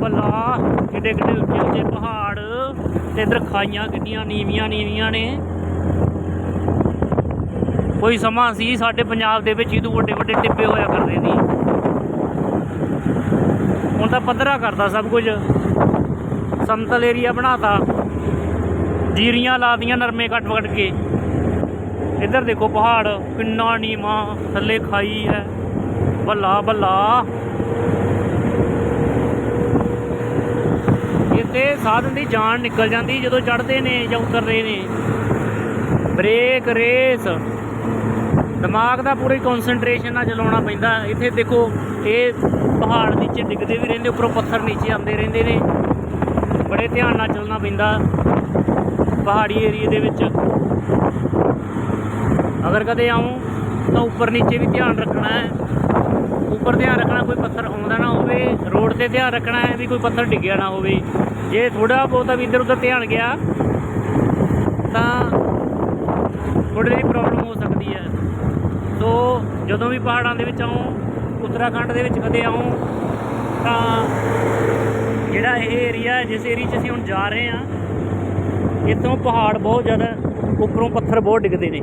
ਬੱਲਾ, ਕਿੱਡੇ ਕਿੱਡੇ ਉੱਚੇ ਉੱਚੇ ਪਹਾੜ ਤੇ ਇਧਰ ਖਾਈਆਂ ਕਿੰਨੀਆਂ ਨੀਵੀਆਂ ਨੀਵੀਆਂ ਨੇ। ਕੋਈ ਸਮਾਂ ਸੀ ਸਾਡੇ ਪੰਜਾਬ ਦੇ ਵਿੱਚ ਇਦੋਂ ਵੱਡੇ ਵੱਡੇ ਟਿੱਬੇ ਹੋਇਆ ਕਰਦੇ ਸੀ। ਹੁਣ ਤਾਂ ਪੱਧਰਾ ਕਰਦਾ ਸਭ ਕੁਝ। ਸੰਤਲ ਏਰੀਆ ਬਣਾਤਾ। ਜੀਰੀਆਂ ਲਾਦੀਆਂ ਨਰਮੇ ਕੱਟ ਕੱਟ ਕੇ। ਇੱਧਰ ਦੇਖੋ ਪਹਾੜ, ਕਿੰਨਾ ਨੀਵਾਂ, ਥੱਲੇ ਖਾਈ ਹੈ। ਬੱਲਾ ਬੱਲਾ। ਇੱਥੇ ਸਾਧਨ ਦੀ ਜਾਨ ਨਿਕਲ ਜਾਂਦੀ ਜਦੋਂ ਚੜ੍ਹਦੇ ਨੇ ਜਾਂ ਉਤਰਦੇ ਨੇ। ਬ੍ਰੇਕ ਰੇਸ ਦਿਮਾਗ ਦਾ ਪੂਰੀ ਕਨਸੈਂਟਰੇਸ਼ਨ ਨਾਲ ਚਲਾਉਣਾ ਪੈਂਦਾ। ਇੱਥੇ ਦੇਖੋ, ਇਹ ਪਹਾੜ ਨੀਚੇ ਡਿੱਗਦੇ ਵੀ ਰਹਿੰਦੇ, ਉੱਪਰੋਂ ਪੱਥਰ ਨੀਚੇ ਆਉਂਦੇ ਰਹਿੰਦੇ ਨੇ। ਬੜੇ ਧਿਆਨ ਨਾਲ ਚੱਲਣਾ ਪੈਂਦਾ ਪਹਾੜੀ ਏਰੀਏ ਦੇ ਵਿੱਚ। ਅਗਰ ਕਦੇ ਆਉਂ ਤਾਂ ਉੱਪਰ ਨੀਚੇ ਵੀ ਧਿਆਨ ਰੱਖਣਾ ਹੈ। ਉੱਪਰ ਧਿਆਨ ਰੱਖਣਾ, ਕੋਈ ਪੱਥਰ ਆਉਂਦਾ ਨਾ ਹੋਵੇ, ਰੋਡ ਤੇ ਧਿਆਨ ਰੱਖਣਾ ਹੈ ਵੀ ਕੋਈ ਪੱਥਰ ਡਿੱਗਿਆ ਨਾ ਹੋਵੇ। ਜੇ ਥੋੜਾ ਬਹੁਤਾ ਵੀ ਇੱਧਰ ਉੱਧਰ ਧਿਆਨ ਗਿਆ, ਤਾਂ ਥੋੜੀ ਜਿਹੀ ਪ੍ਰੋਬਲਮ ਹੋ ਸਕਦੀ ਹੈ। ਸੋ ਜਦੋਂ ਵੀ ਪਹਾੜਾਂ ਦੇ ਵਿੱਚ ਆਉਂ, ਉੱਤਰਾਖੰਡ ਦੇ ਵਿੱਚ ਕਦੇ ਆਉਂ, ਤਾਂ ਜਿਹੜਾ ਇਹ ਏਰੀਆ ਹੈ, ਜਿਸ ਏਰੀਆ 'ਚ ਅਸੀਂ ਹੁਣ ਜਾ ਰਹੇ ਹਾਂ, ਇੱਥੋਂ ਪਹਾੜ ਬਹੁਤ ਜ਼ਿਆਦਾ ਉੱਪਰੋਂ ਪੱਥਰ ਬਹੁਤ ਡਿੱਗਦੇ ਨੇ।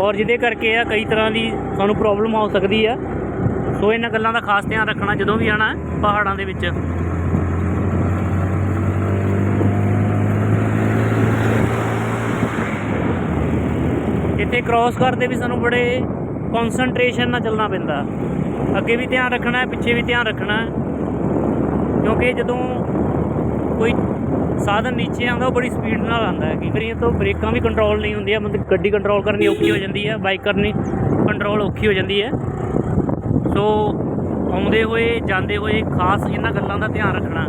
ਔਰ ਜਿਹਦੇ ਕਰਕੇ ਆ ਕਈ ਤਰ੍ਹਾਂ ਦੀ ਸਾਨੂੰ ਪ੍ਰੋਬਲਮ ਹੋ ਸਕਦੀ ਆ। ਸੋ ਇਹਨਾਂ ਗੱਲਾਂ ਦਾ ਖਾਸ ਧਿਆਨ ਰੱਖਣਾ ਜਦੋਂ ਵੀ ਆਣਾ ਪਹਾੜਾਂ ਦੇ ਵਿੱਚ। ਇੱਥੇ ਕ੍ਰਾਸ ਕਰਦੇ ਵੀ ਸਾਨੂੰ ਬੜੇ ਕਨਸੈਂਟਰੇਸ਼ਨ ਨਾਲ ਚੱਲਣਾ ਪੈਂਦਾ। ਅੱਗੇ ਵੀ ਧਿਆਨ ਰੱਖਣਾ ਹੈ ਪਿੱਛੇ ਵੀ ਧਿਆਨ ਰੱਖਣਾ। ਹੈ ਕਿਉਂਕਿ ਜਦੋਂ ਕੋਈ ਸਾਧਨ ਨੀਚੇ ਆਉਂਦਾ, ਉਹ ਬੜੀ ਸਪੀਡ ਨਾਲ ਆਉਂਦਾ ਹੈ। ਕਈ ਵਾਰੀ ਇਹ ਤੋਂ ਬ੍ਰੇਕਾਂ ਵੀ ਕੰਟਰੋਲ ਨਹੀਂ ਹੁੰਦੀਆਂ, ਮਤਲਬ ਗੱਡੀ ਕੰਟਰੋਲ ਕਰਨੀ ਔਖੀ ਹੋ ਜਾਂਦੀ ਹੈ ਬਾਈਕ ਕਰਨੀ ਕੰਟਰੋਲ ਔਖੀ ਹੋ ਜਾਂਦੀ ਹੈ। ਸੋ ਆਉਂਦੇ ਹੋਏ ਜਾਂਦੇ ਹੋਏ ਖਾਸ ਇਹਨਾਂ ਗੱਲਾਂ ਦਾ ਧਿਆਨ ਰੱਖਣਾ।